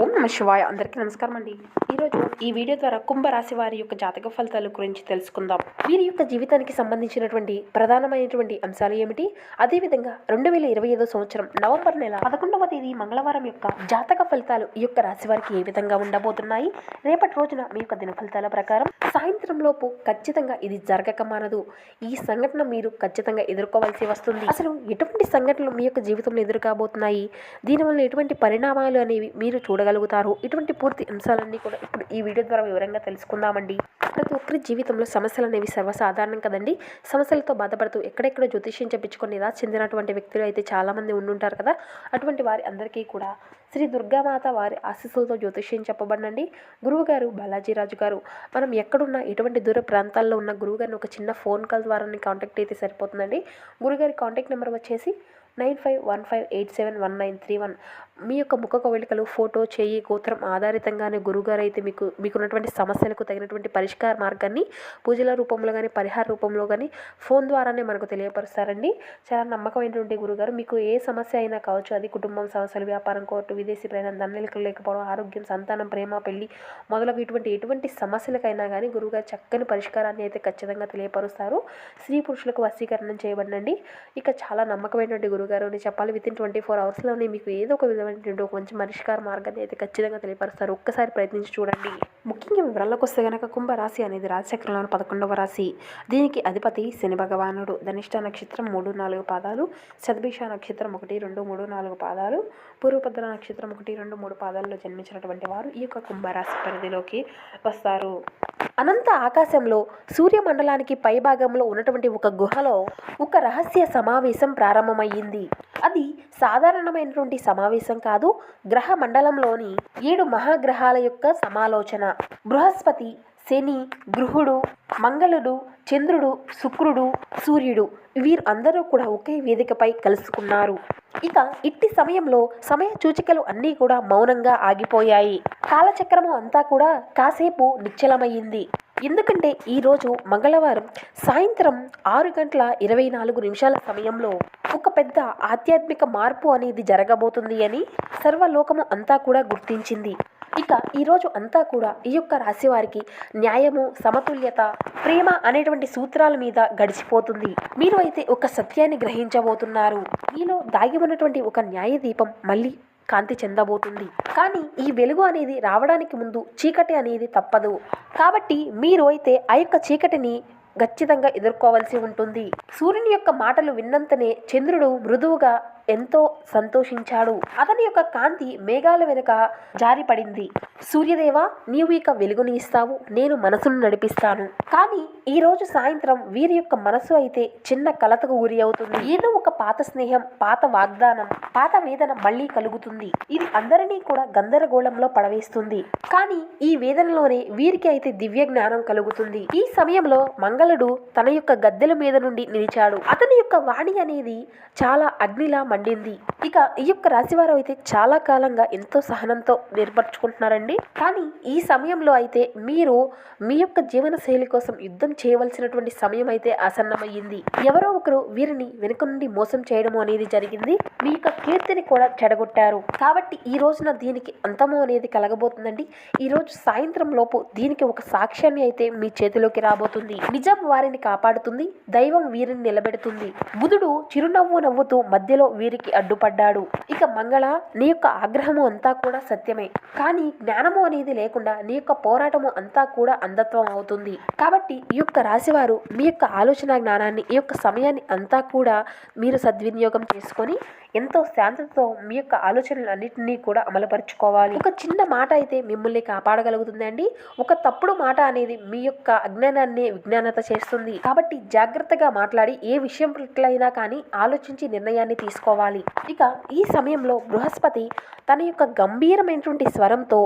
ఓం నమ శివాయ. అందరికీ నమస్కారం అండి. ఈరోజు ఈ వీడియో ద్వారా కుంభరాశి వారి యొక్క జాతక ఫలితాల గురించి తెలుసుకుందాం. వీరి యొక్క జీవితానికి సంబంధించినటువంటి ప్రధానమైనటువంటి అంశాలు ఏమిటి? అదేవిధంగా రెండు వేల ఇరవై ఐదో సంవత్సరం నవంబర్ నెల పదకొండవ తేదీ మంగళవారం యొక్క జాతక ఫలితాలు ఈ యొక్క రాశి వారికి ఏ విధంగా ఉండబోతున్నాయి? రేపటి రోజున మీ యొక్క దిన ఫలితాల ప్రకారం సాయంత్రం లోపు ఖచ్చితంగా ఇది జరగక మానదు. ఈ సంఘటన మీరు ఖచ్చితంగా ఎదుర్కోవాల్సి వస్తుంది. అసలు ఎటువంటి సంఘటనలు మీ యొక్క జీవితంలో ఎదురుకాబోతున్నాయి? దీనివల్ల ఎటువంటి పరిణామాలు అనేవి మీరు చూడగలుగుతారు ఇటువంటి పూర్తి అంశాలన్నీ కూడా ఇప్పుడు ఈ వీడియో ద్వారా వివరంగా తెలుసుకుందామండి. ప్రతి ఒక్కరి జీవితంలో సమస్యలు అనేవి సర్వసాధారణం కదండి. సమస్యలతో బాధపడుతూ ఎక్కడెక్కడ జ్యోతిష్యం చెప్పించుకొని ఇలా చెందినటువంటి వ్యక్తులు అయితే చాలామంది ఉండుంటారు కదా. అటువంటి వారి అందరికీ కూడా శ్రీ దుర్గామాత వారి ఆశీస్సులతో జ్యోతిష్యం చెప్పబడండి గురువుగారు బాలాజీరాజు గారు మనం ఎక్కడున్నా ఎటువంటి దూర ప్రాంతాల్లో ఉన్న గురువుగారిని ఒక చిన్న ఫోన్ కాల్ ద్వారా కాంటాక్ట్ అయితే సరిపోతుందండి. గురుగారి కాంటాక్ట్ నెంబర్ వచ్చేసి nine five one five eight seven one nine three one. మీ యొక్క ముఖ కవళికలు ఫోటో చేయి గోత్రం ఆధారితంగానే గురుగారు అయితే మీకు మీకున్నటువంటి సమస్యలకు తగినటువంటి పరిష్కార మార్గాన్ని పూజల రూపంలో కానీ పరిహార రూపంలో కానీ ఫోన్ ద్వారానే మనకు తెలియపరుస్తారండి. చాలా నమ్మకమైనటువంటి గురుగారు. మీకు ఏ సమస్య అయినా కావచ్చు అది కుటుంబం సమస్యలు వ్యాపారం కోర్టు విదేశీ ప్రయాణం దండలికలు లేకపోవడం ఆరోగ్యం సంతానం ప్రేమ పెళ్ళి మొదలగు ఇటువంటి ఎటువంటి సమస్యలకైనా కానీ గురుగారు చక్కని పరిష్కారాన్ని అయితే ఖచ్చితంగా తెలియపరుస్తారు. స్త్రీ పురుషులకు వశీకరణం చేయబడినండి. ఇక చాలా నమ్మకమైనటువంటి గురుగారు అని చెప్పాలి విత్ ఇన్ ట్వంటీ ఫోర్ అవర్స్లోనే మీకు ఏదో ఒక విధంగా విధమైనటువంటి ఒక మంచి పరిష్కార మార్గాన్ని అయితే ఖచ్చితంగా తెలియపరుస్తారు. ఒక్కసారి ప్రయత్నించి చూడండి. ముఖ్యంగా వివరాలకు వస్తే గనక కుంభరాశి అనేది రాశిచక్రంలోని పదకొండవ రాశి. దీనికి అధిపతి శని భగవానుడు. ధనిష్ట నక్షత్రం మూడు నాలుగు పాదాలు. శతభిష నక్షత్రం ఒకటి రెండు మూడు నాలుగు పాదాలు. పూర్వభద్ర నక్షత్రం ఒకటి రెండు మూడు పాదాల్లో జన్మించినటువంటి వారు ఈ యొక్క కుంభరాశి పరిధిలోకి వస్తారు. అనంత ఆకాశంలో సూర్యమండలానికి పైభాగంలో ఉన్నటువంటి ఒక గుహలో ఒక రహస్య సమావేశం ప్రారంభమయ్యింది. సాధారణమైనటువంటి సమావేశం కాదు గ్రహ మండలంలోని ఏడు మహాగ్రహాల యొక్క సమాలోచన. బృహస్పతి శని గృహుడు మంగళుడు చంద్రుడు శుక్రుడు సూర్యుడు వీరు అందరూ కూడా ఒకే వేదికపై కలుసుకున్నారు. ఇక ఇట్టి సమయంలో సమయ సూచికలు అన్నీ కూడా మౌనంగా ఆగిపోయాయి. కాలచక్రము అంతా కూడా కాసేపు నిశ్చలమయ్యింది. ఎందుకంటే ఈరోజు మంగళవారం సాయంత్రం ఆరు గంటల ఇరవై నాలుగు నిమిషాల సమయంలో ఒక పెద్ద ఆధ్యాత్మిక మార్పు అనేది జరగబోతుంది అని సర్వలోకము అంతా కూడా గుర్తించింది. ఇక ఈరోజు అంతా కూడా ఈ యొక్క రాశి వారికి న్యాయము సమతుల్యత ప్రేమ అనేటువంటి సూత్రాల మీద గడిచిపోతుంది. మీరు అయితే ఒక సత్యాన్ని గ్రహించబోతున్నారు. మీలో దాగి ఉన్నటువంటి ఒక న్యాయ దీపం మళ్ళీ కాంతి చెందబోతుంది. కానీ ఈ వెలుగు అనేది రావడానికి ముందు చీకటి అనేది తప్పదు. కాబట్టి మీరు అయితే ఆ యొక్క చీకటిని ఖచ్చితంగా ఎదుర్కోవాల్సి ఉంటుంది. సూర్యుని యొక్క మాటలు విన్నంతనే చంద్రుడు మృదువుగా ఎంతో సంతోషించాడు. అతని యొక్క కాంతి మేఘాల వెనుక జారిపడింది. సూర్యదేవ నీవు ఇక వెలుగుని ఇస్తావు. నేను మనసును నడిపిస్తాను. కానీ ఈ రోజు సాయంత్రం వీరి యొక్క మనసు అయితే చిన్న కలతకు గురి అవుతుంది. ఏదో ఒక పాత స్నేహం పాత వాగ్దానం పాత వేదన మళ్ళీ కలుగుతుంది. ఇది అందరినీ కూడా గందరగోళంలో పడవేస్తుంది. కానీ ఈ వేదనలోనే వీరికి అయితే దివ్య జ్ఞానం కలుగుతుంది. ఈ సమయంలో మంగళుడు తన యొక్క గద్దెల మీద నుండి నిలిచాడు. అతని యొక్క వాణి అనేది చాలా అగ్నిలా పండింది ఇక ఈ యొక్క రాశివారు అయితే చాలా కాలంగా ఎంతో సహనంతో ఏర్పరచుకుంటున్నారండి కానీ ఈ సమయంలో అయితే మీరు మీ యొక్క జీవన శైలి కోసం యుద్ధం చేయవలసినటువంటి సమయం అయితే ఆసన్నమయ్యింది. ఎవరో ఒకరు వీరిని వెనుక నుండి మోసం చేయడము అనేది జరిగింది. మీ యొక్క కీర్తిని కూడా చెడగొట్టారు. కాబట్టి ఈ రోజున దీనికి అంతము అనేది కలగబోతుందండి. ఈ రోజు సాయంత్రం లోపు దీనికి ఒక సాక్ష్యాన్ని అయితే మీ చేతిలోకి రాబోతుంది. నిజం వారిని కాపాడుతుంది. దైవం వీరిని నిలబెడుతుంది. బుధుడు చిరునవ్వు నవ్వుతూ మధ్యలో వీరికి అడ్డుపడ్డాడు. ఇక మంగళ నీ యొక్క ఆగ్రహము అంతా కూడా సత్యమే. కానీ జ్ఞానము అనేది లేకుండా నీ యొక్క పోరాటము అంతా కూడా అంధత్వం అవుతుంది. కాబట్టి ఈ యొక్క రాశివారు మీ యొక్క ఆలోచన జ్ఞానాన్ని ఈ యొక్క సమయాన్ని అంతా కూడా మీరు సద్వినియోగం చేసుకొని ఎంతో శాంతతో మీ యొక్క ఆలోచనలన్నింటినీ కూడా అమలుపరుచుకోవాలి. ఒక చిన్న మాట అయితే మిమ్మల్ని కాపాడగలుగుతుందండి. ఒక తప్పుడు మాట అనేది మీ యొక్క అజ్ఞానాన్ని విజ్ఞానత చేస్తుంది. కాబట్టి జాగ్రత్తగా మాట్లాడి ఏ విషయం పట్లైనా కానీ ఆలోచించి నిర్ణయాన్ని తీసుకోవాలి. ఇక ఈ సమయంలో బృహస్పతి తన యొక్క గంభీరమైనటువంటి స్వరంతో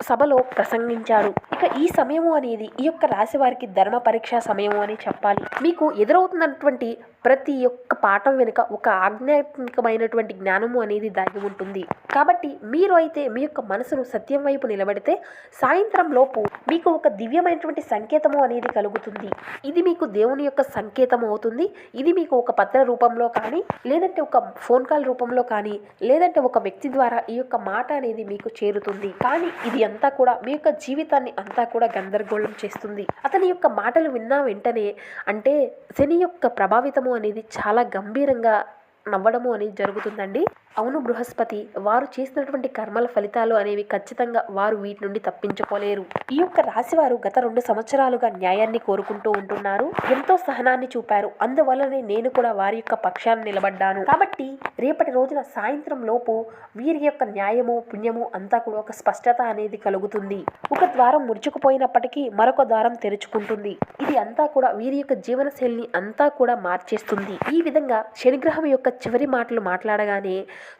సభలో ప్రసంగించారు. ఇక ఈ సమయము అనేది ఈ యొక్క రాశి వారికి ధర్మ పరీక్ష సమయము అని చెప్పాలి. మీకు ఎదురవుతున్నటువంటి ప్రతి ఒక్క పాఠం వెనుక ఒక ఆధ్యాత్మికమైనటువంటి జ్ఞానము అనేది దాగి ఉంటుంది. కాబట్టి మీరు అయితే మీ యొక్క మనసును సత్యం వైపు నిలబడితే సాయంత్రం లోపు మీకు ఒక దివ్యమైనటువంటి సంకేతము అనేది కలుగుతుంది. ఇది మీకు దేవుని యొక్క సంకేతం అవుతుంది. ఇది మీకు ఒక పత్ర రూపంలో కానీ లేదంటే ఒక ఫోన్ కాల్ రూపంలో కానీ లేదంటే ఒక వ్యక్తి ద్వారా ఈ యొక్క మాట అనేది మీకు చేరుతుంది. కానీ ఇది అంతా కూడా మీ యొక్క జీవితాన్ని అంతా కూడా గందరగోళం చేస్తుంది. అతని యొక్క మాటలు విన్నా వెంటనే అంటే శని యొక్క ప్రభావితము అనేది చాలా గంభీరంగా నవ్వడము అనేది జరుగుతుందండి. అవును బృహస్పతి వారు చేసినటువంటి కర్మల ఫలితాలు అనేవి ఖచ్చితంగా వారు వీటి నుండి తప్పించుకోలేరు. ఈ యొక్క రాశి వారు గత రెండు సంవత్సరాలుగా న్యాయాన్ని కోరుకుంటూ ఉంటున్నారు. ఎంతో సహనాన్ని చూపారు. అందువల్లనే నేను కూడా వారి యొక్క పక్షాన్ని నిలబడ్డాను. కాబట్టి రేపటి రోజున సాయంత్రం లోపు వీరి యొక్క న్యాయము పుణ్యము అంతా కూడా ఒక స్పష్టత అనేది కలుగుతుంది. ఒక ద్వారం ముడుచుకుపోయినప్పటికీ మరొక ద్వారం తెరుచుకుంటుంది. ఇది అంతా కూడా వీరి యొక్క జీవన శైలిని అంతా కూడా మార్చేస్తుంది. ఈ విధంగా శనిగ్రహం యొక్క చివరి మాటలు మాట్లాడగానే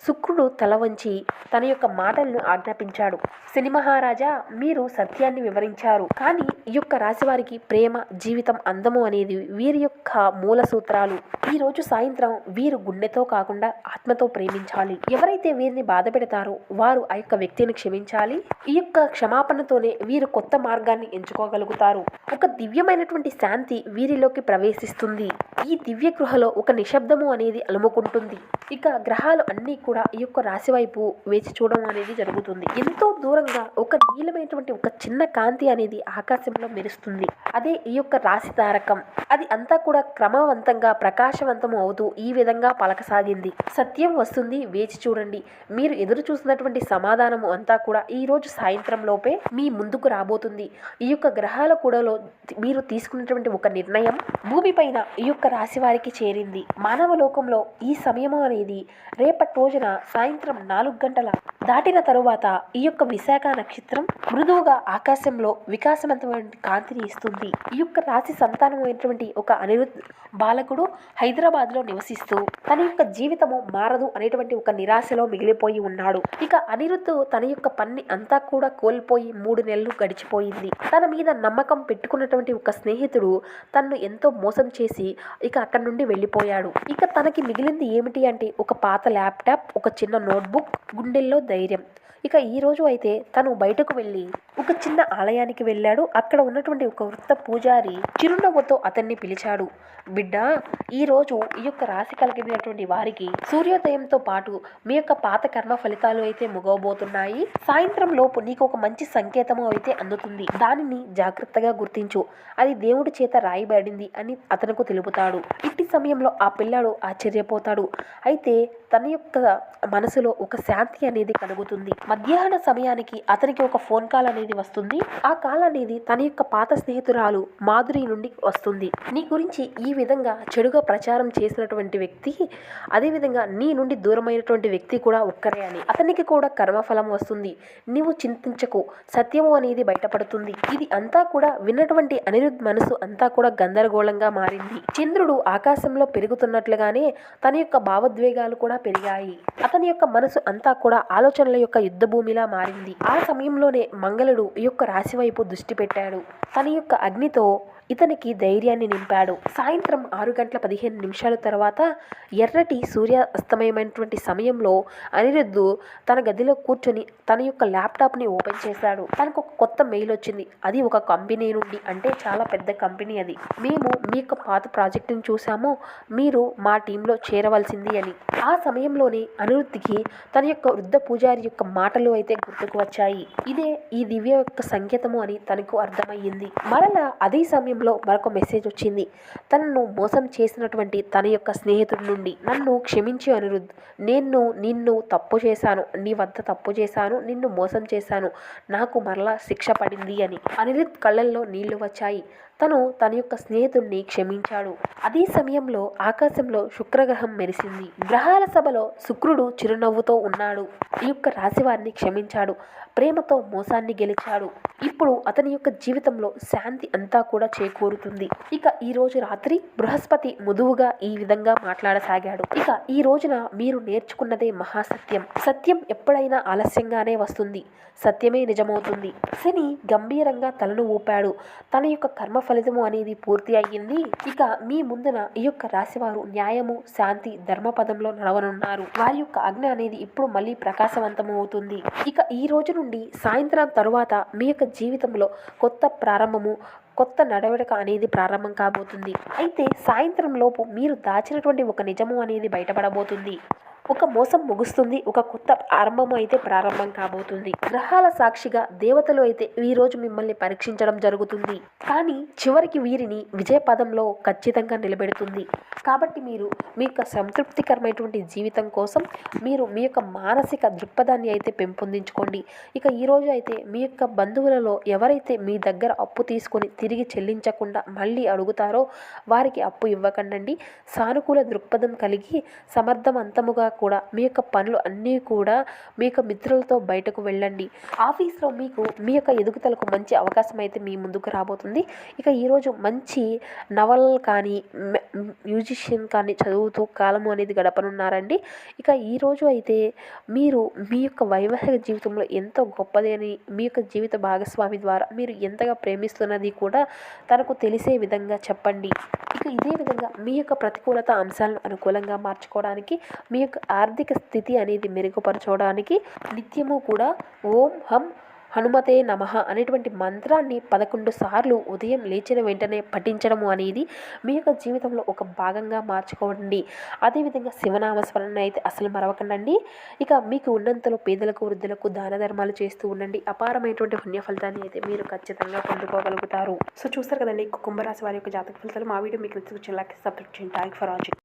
శుక్రుడు తల వంచి తన యొక్క మాటలను ఆజ్ఞాపించాడు. శని మహారాజా మీరు సత్యాన్ని వివరించారు. కానీ ఈ యొక్క రాశి వారికి ప్రేమ జీవితం అందము అనేది వీరి యొక్క మూల సూత్రాలు. ఈ రోజు సాయంత్రం వీరు గుండెతో కాకుండా ఆత్మతో ప్రేమించాలి. ఎవరైతే వీరిని బాధ పెడతారో వారు ఆ యొక్క వ్యక్తిని క్షమించాలి. ఈ యొక్క క్షమాపణతోనే వీరు కొత్త మార్గాన్ని ఎంచుకోగలుగుతారు. ఒక దివ్యమైనటువంటి శాంతి వీరిలోకి ప్రవేశిస్తుంది. ఈ దివ్య గృహలో ఒక నిశ్శబ్దము అనేది అలుముకుంటుంది. ఇక గ్రహాలు అన్ని కూడా ఈ యొక్క రాశి వైపు వేచి చూడడం అనేది జరుగుతుంది. ఎంతో దూరంగా ఒక నీలమైనటువంటి ఒక చిన్న కాంతి అనేది ఆకాశంలో మెరుస్తుంది. అదే ఈ యొక్క రాశి తారకం. అది అంతా కూడా క్రమవంతంగా ప్రకాశవంతం అవుతూ ఈ విధంగా పలకసాగింది. సత్యం వస్తుంది వేచి చూడండి. మీరు ఎదురు చూసినటువంటి సమాధానము అంతా కూడా ఈ రోజు సాయంత్రం లోపే మీ ముందుకు రాబోతుంది. ఈ యొక్క గ్రహాల కూడలో మీరు తీసుకున్నటువంటి ఒక నిర్ణయం భూమిపైన ఈ యొక్క రాశి వారికి చేరింది. మానవ లోకంలో ఈ సమయము అనేది రేపటి రోజున సాయంత్రం నాలుగు గంటల దాటిన తరువాత ఈ యొక్క విశాఖ నక్షత్రం మృదువుగా ఆకాశంలో వికాసవంతమైన కాంతిని ఇస్తుంది. ఈ యొక్క రాశి సంతానమైనటువంటి ఒక అనిరుద్ బాలకుడు హైదరాబాద్లో నివసిస్తూ తన యొక్క జీవితము మారదు అనేటువంటి ఒక నిరాశలో మిగిలిపోయి ఉన్నాడు. ఇక అనిరుద్ధ్ తన యొక్క పన్ని అంతా కూడా కోల్పోయి మూడు నెలలు గడిచిపోయింది. తన మీద నమ్మకం పెట్టుకున్నటువంటి ఒక స్నేహితుడు తన్ను ఎంతో మోసం చేసి ఇక అక్కడి నుండి వెళ్ళిపోయాడు. ఇక తనకి మిగిలింది ఏమిటి అంటే ఒక పాత ల్యాప్టాప్ ఒక చిన్న నోట్బుక్ గుండెల్లో ధైర్యం. ఇక ఈరోజు అయితే తను బయటకు వెళ్ళి ఒక చిన్న ఆలయానికి వెళ్ళాడు. అక్కడ ఉన్నటువంటి ఒక వృత్త పూజారి చిరునవ్వుతో అతన్ని పిలిచాడు. బిడ్డ ఈ రోజు ఈ యొక్క రాశి కలిగినటువంటి వారికి సూర్యోదయంతో పాటు మీ యొక్క పాత కర్మ ఫలితాలు అయితే ముగవబోతున్నాయి. సాయంత్రం లోపు నీకు ఒక మంచి సంకేతము అయితే అందుతుంది. దానిని జాగ్రత్తగా గుర్తించు. అది దేవుడి చేత రాయబడింది అని అతనుకు తెలుపుతాడు. ఇట్టి సమయంలో ఆ పిల్లాడు ఆశ్చర్యపోతాడు. అయితే తన యొక్క మనసులో ఒక శాంతి అనేది కలుగుతుంది. మధ్యాహ్న సమయానికి అతనికి ఒక ఫోన్ కాల్ అనేది వస్తుంది. ఆ కాల్ అనేది తన యొక్క పాత స్నేహితురాలు మాధురి నుండి వస్తుంది. నీ గురించి ఈ విధంగా చెడుగా ప్రచారం చేసినటువంటి వ్యక్తి అదేవిధంగా నీ నుండి దూరమైనటువంటి వ్యక్తి కూడా ఒక్కరే అని. అతనికి కూడా కర్మఫలం వస్తుంది. నీవు చింతించకు. సత్యము అనేది బయటపడుతుంది. ఇది అంతా కూడా విన్నటువంటి అనిరుద్ మనసు అంతా కూడా గందరగోళంగా మారింది. చంద్రుడు ఆకాశంలో పెరుగుతున్నట్లుగానే తన యొక్క భావోద్వేగాలు కూడా పెరిగాయి. అతని యొక్క మనసు అంతా కూడా ఆలోచనల యొక్క యుద్ధభూమిలా మారింది. ఆ సమయంలోనే మంగళుడు ఈ యొక్క రాశి వైపు దృష్టి పెట్టాడు. తన యొక్క అగ్నితో ఇతనికి ధైర్యాన్ని నింపాడు. సాయంత్రం ఆరు గంటల పదిహేను నిమిషాల తర్వాత ఎర్రటి సూర్య అస్తమయమైనటువంటి సమయంలో అనిరుద్ధు తన గదిలో కూర్చొని తన యొక్క ల్యాప్టాప్ని ఓపెన్ చేశాడు. తనకు ఒక కొత్త మెయిల్ వచ్చింది. అది ఒక కంపెనీ నుండి అంటే చాలా పెద్ద కంపెనీ అది. మేము మీ యొక్క పాత ప్రాజెక్టుని చూసాము మీరు మా టీంలో చేరవలసింది అని. ఆ సమయంలోనే అనిరుద్ధికి తన యొక్క వృద్ధ పూజారి యొక్క మాటలు అయితే గుర్తుకు వచ్చాయి. ఇదే ఈ దివ్య యొక్క సంకేతము అని తనకు అర్థమయ్యింది. మరలా అదే సమయం సమయంలో మరొక మెసేజ్ వచ్చింది. తనను మోసం చేసినటువంటి తన యొక్క స్నేహితుడి నుండి నన్ను క్షమించి అనిరుద్. నేను నిన్ను తప్పు చేశాను. నీ వద్ద తప్పు చేశాను. నిన్ను మోసం చేశాను. నాకు మరలా శిక్ష పడింది అని. అనిరుద్ కళ్ళల్లో నీళ్ళు వచ్చాయి. తను తన యొక్క స్నేహితుడిని క్షమించాడు. అదే సమయంలో ఆకాశంలో శుక్రగ్రహం మెరిసింది. గ్రహాల సభలో శుక్రుడు చిరునవ్వుతో ఉన్నాడు. ఈ యొక్క రాశివారిని క్షమించాడు. ప్రేమతో మోసాన్ని గెలిచాడు. ఇప్పుడు అతని యొక్క జీవితంలో శాంతి అంతా కూడా చేకూరుతుంది. ఇక ఈ రోజు రాత్రి బృహస్పతి మృదువుగా ఈ విధంగా మాట్లాడసాగాడు. ఇక ఈ రోజున మీరు నేర్చుకున్నదే మహాసత్యం. సత్యం ఎప్పుడైనా ఆలస్యంగానే వస్తుంది. సత్యమే నిజమవుతుంది. శని గంభీరంగా తలను ఊపాడు. తన యొక్క కర్మ ఫలితము అనేది పూర్తి అయ్యింది. ఇక మీ ముందున ఈ యొక్క రాశివారు న్యాయము శాంతి ధర్మ పదంలో నడవనున్నారు. వారి యొక్క అగ్ని అనేది ఇప్పుడు మళ్ళీ ప్రకాశవంతము అవుతుంది ఇక ఈ రోజు నుండి సాయంత్రం తరువాత మీ యొక్క జీవితంలో కొత్త ప్రారంభము కొత్త నడవడిక అనేది ప్రారంభం కాబోతుంది. అయితే సాయంత్రం లోపు మీరు దాచినటువంటి ఒక నిజము అనేది బయటపడబోతుంది. ఒక మోసం ముగుస్తుంది. ఒక కొత్త ఆరంభం అయితే ప్రారంభం కాబోతుంది. గ్రహాల సాక్షిగా దేవతలు అయితే ఈ రోజు మిమ్మల్ని పరీక్షించడం జరుగుతుంది. కానీ చివరికి వీరిని విజయ పదంలో ఖచ్చితంగా నిలబెడుతుంది. కాబట్టి మీరు మీ యొక్క సంతృప్తికరమైనటువంటి జీవితం కోసం మీరు మీ యొక్క మానసిక దృక్పథాన్ని అయితే పెంపొందించుకోండి. ఇక ఈ రోజు అయితే మీ యొక్క బంధువులలో ఎవరైతే మీ దగ్గర అప్పు తీసుకొని తిరిగి చెల్లించకుండా మళ్ళీ అడుగుతారో వారికి అప్పు ఇవ్వకండి సానుకూల దృక్పథం కలిగి సమర్థవంతముగా కూడా మీ యొక్క పనులు అన్నీ కూడా మీ యొక్క మిత్రులతో బయటకు వెళ్ళండి. ఆఫీస్లో మీకు మీ యొక్క ఎదుగుదలకు మంచి అవకాశం అయితే మీ ముందుకు రాబోతుంది. ఇక ఈరోజు మంచి నవల్ కానీ మ్యా- మ్యూజిషియన్ కానీ చదువుతూ కాలము అనేది గడపనున్నారండి. ఇక ఈరోజు అయితే మీరు మీ యొక్క వైవాహిక జీవితంలో ఎంతో గొప్పది అని మీ యొక్క జీవిత భాగస్వామి ద్వారా మీరు ఎంతగా ప్రేమిస్తున్నది కూడా తనకు తెలిసే విధంగా చెప్పండి. ఇక ఇదే విధంగా మీ యొక్క ప్రతికూలత అంశాలను అనుకూలంగా మార్చుకోవడానికి మీ యొక్క ఆర్థిక స్థితి అనేది మెరుగుపరచడానికి నిత్యము కూడా ఓం హం హనుమతే నమః అనేటువంటి మంత్రాన్ని పదకొండు సార్లు ఉదయం లేచిన వెంటనే పఠించడము అనేది మీ యొక్క జీవితంలో ఒక భాగంగా మార్చుకోండి. అదేవిధంగా శివనామస్మరణ అయితే అసలు మరవకండి ఇక మీకు ఉన్నంతలో పేదలకు వృద్ధులకు దాన ధర్మాలు చేస్తూ ఉండండి. అపారమైనటువంటి పుణ్య ఫలితాన్ని అయితే మీరు ఖచ్చితంగా పొందుకోగలుగుతారు. సో చూస్తారు కదండి కుంభరాశి వారి యొక్క జాతక ఫలితాలు. మా వీడియో మీకు నచ్చి సబ్స్క్రైబ్ చేయండి. Thank for watching.